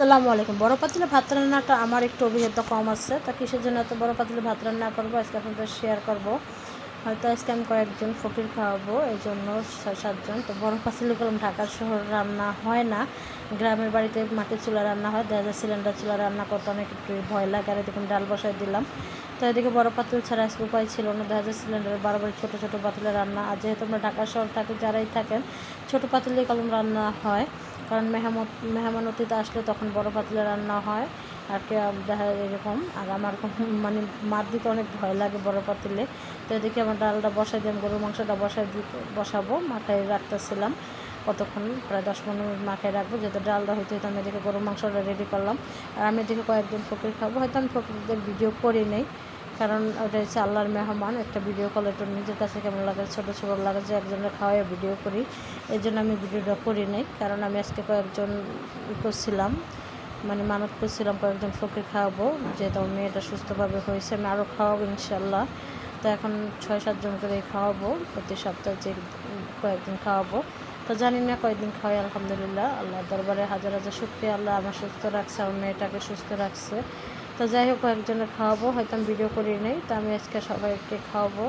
সালামু আলাইকুম। বড় পাতিলে ভাত রান্নাটা আমার একটু অভিজ্ঞতা কম আছে, তা কিসের জন্য এত বড় পাতিলে ভাত রান্না করব? আজকে আপনাদের শেয়ার করব। হয়তো আজকে আমি কয়েকজন ফকির খাওয়াবো এই জন্য ছয়, সাতজন। তো বড় পাতিলে করলাম ঢাকার শহর রান্না হয় না। গ্রামের বাড়িতে মাটির চুলা রান্না হয়, দেখা সিলিন্ডার চুলা রান্না করতে অনেক একটু ভয় লাগে, আর এদিকে ডাল বসাই দিলাম। তো এদিকে বড় পাতিল ছাড়া আজকে উপায় ছিল না, দেখা যায় সিলিন্ডারের বারবার ছোটো ছোটো পাতিলে রান্না। আর যেহেতু আমরা ঢাকা শহর থাকি, যারাই থাকেন, ছোটো পাতিলে কলম রান্না হয়। কারণ মেহমত, মেহমান অতীতে আসলে তখন বড় পাতিলে রান্না হয়। আর কি দেখা এরকম। আর আমার মানে মার দিতে অনেক ভয় লাগে বড় পাতিলে। তো এদিকে আমার ডালটা বসাই দিলাম গরুর মাংসটা বসাই দিতে বসাবো। মাথায় রাখতেছিলাম কতক্ষণ? প্রায় দশ পনেরো মিনিট রাখব। যেহেতু ডালটা হইতে হইতে আমি এদিকে গরুর মাংসটা রেডি করলাম। আর আমি এদিকে কয়েকজন ফকির খাব। হয়তো আমি ফকিরদের ভিডিও করি নেই। কারণ ওটা হচ্ছে আল্লাহর মেহমান। একটা ভিডিও কল একটু নিজের কাছে কেমন লাগে? ছোটো ছোটো লাগে যে একজনের খাওয়াই ভিডিও করি। এই জন্য আমি ভিডিওটা করি নাই। কারণ আমি আজকে কয়েকজন করছিলাম মানে মানত করছিলাম কয়েকজন ফকির খাওয়াবো যেহেতু আমার মেয়েটা সুস্থভাবে হয়েছে, আমি আরও খাওয়াবো ইনশাল্লাহ তো এখন ছয় সাতজন করে খাওয়াবো, প্রতি সপ্তাহে যে কয়েকদিন খাওয়াবো। তো জানি না কয়েকদিন খাওয়াই, আলহামদুলিল্লাহ। আল্লাহ দরবারে হাজার হাজার শুক্রিয়া, আল্লাহ আমার সুস্থ রাখছে, আমার মেয়েটাকে সুস্থ রাখছে। তো যাই হোক কয়েকজনের খাওয়াবো, হয়তো আমি ভিডিও করি নেই, তো আমি আজকে সবাইকে খাওয়াবো।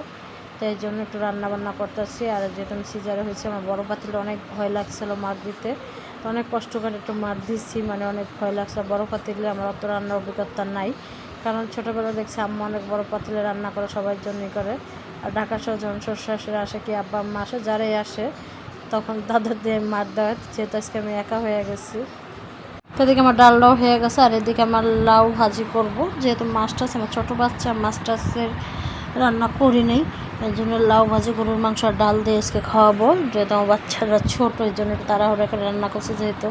তো এই জন্য একটু রান্না বান্না করতেছি, আর যেহেতু আমি সিজারে হয়েছে, আমার বড় পাতিলে অনেক ভয় লাগছিল মার দিতে। তো অনেক কষ্ট করে একটু মার দিচ্ছি মানে অনেক ভয় লাগছে। বড় পাতিলে আমার অত রান্নার অভিজ্ঞতা নাই। কারণ ছোটোবেলা দেখছি আম্মা অনেক বড় পাতিলে রান্না করে সবার জন্যই করে। আর ঢাকা শহর যখন শ্বশুর আসে, কি আব্বা আম্মা আসে, যারাই আসে, তখন তাদের দিয়ে মার দেওয়া যেহেতু আজকে আমি একা হয়ে গেছি। তো এদিকে আমার ডালটাও হয়ে গেছে, আর এদিকে আমার লাউ ভাজি করব। যেহেতু মাছটা আছে আমার ছোটো বাচ্চা মাছটাছের রান্না করি নেই। এই জন্য লাউ ভাজি, গরুর মাংস আর ডাল দিয়ে আজকে খাওয়াবো। যেহেতু আমার বাচ্চারা ছোট, এই জন্য তাড়াহুড়া করে রান্না করছে, যেহেতু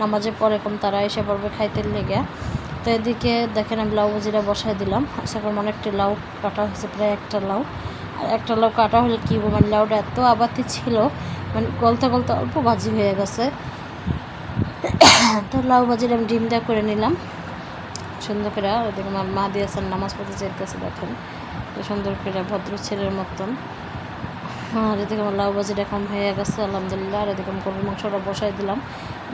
নামাজে পরে কম তারা এসে পড়বে খাইতে লেগে। তো এদিকে দেখেন আমি লাউ ভাজিটা বসাই দিলাম। আশা করলাম অনেকটা লাউ কাটা হয়েছে, প্রায় একটা লাউ। আর একটা লাউ কাটা হলে কী মানে লাউটা এত আবাতি ছিল মানে গলতে গলতে অল্প ভাজি হয়ে গেছে। তো লাউ ভাজির আমি ডিম দেওয়া করে নিলাম। সুন্দর করে ওদিকে আমার মা দিয়েছেন, নামাজ পড়তে চাইতেছে দেখেন। সুন্দর করে ভদ্র ছেলের মতন। আর এদিকে আমার লাউ ভাজিটা এখন হয়ে গেছে, আলহামদুলিল্লাহ। আর এদিকে আমি গরুর মাংসটা বসাই দিলাম,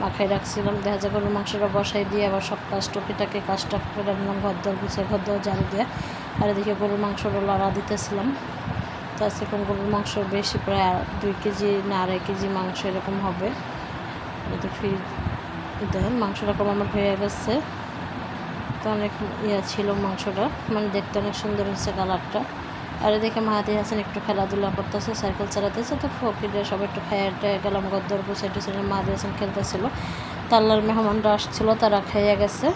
মাখাই রাখছিলাম। দেখা যায় গরুর মাংসটা বসাই দিয়ে আবার সব কাজ টুকিটাকে কাজটা করে নিলাম ঘর দর গুছিয়ে, ঘর দর জারি দিয়ে আর এদিকে গরুর মাংসটা লড়া দিতেছিলাম। তো আজকে এখন গরুর মাংস বেশি প্রায় দুই কেজি না আড়াই কেজি মাংস এরকম হবে। এটা ফ্রিজ দেখেন মাংসটা কম আমার হয়ে গেছে। তো অনেক ইয়ে ছিল মাংসটা। মানে দেখতে অনেক সুন্দর হয়েছে কালারটা। আর এদিকে মাহাদি হাসান একটু খেলাধুলা করতেছে সাইকেল চালাতেছে। তো ফকিরে সব একটু খাইয়ে গেলাম গদ্দর গুছাই টুসাই মাহাদি হাসান খেলতেছিল। তাল্লার মেহমানরা আসছিল, তারা খাইয়ে গেছে।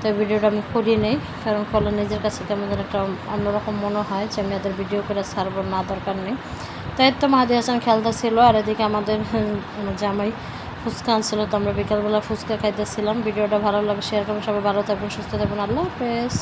তো ভিডিওটা আমি করি নেই, কারণ ফলে নিজের কাছে কেমন যেন একটা অন্যরকম মনে হয় যে আমি এদের ভিডিও করে ছাড়বো, না, দরকার নেই। তাই তো মাহাদি হাসান খেলতেছিল, আর এদিকে আমাদের জামাই ফুচকা আনছিল, তো আমরা বিকালবেলা ফুচকা খাইতেছিলাম। ভিডিওটা ভালো লাগে শেয়ার করবেন। সবাই ভালো থাকবেন, সুস্থ থাকবেন। আল্লাহ হাফেজ।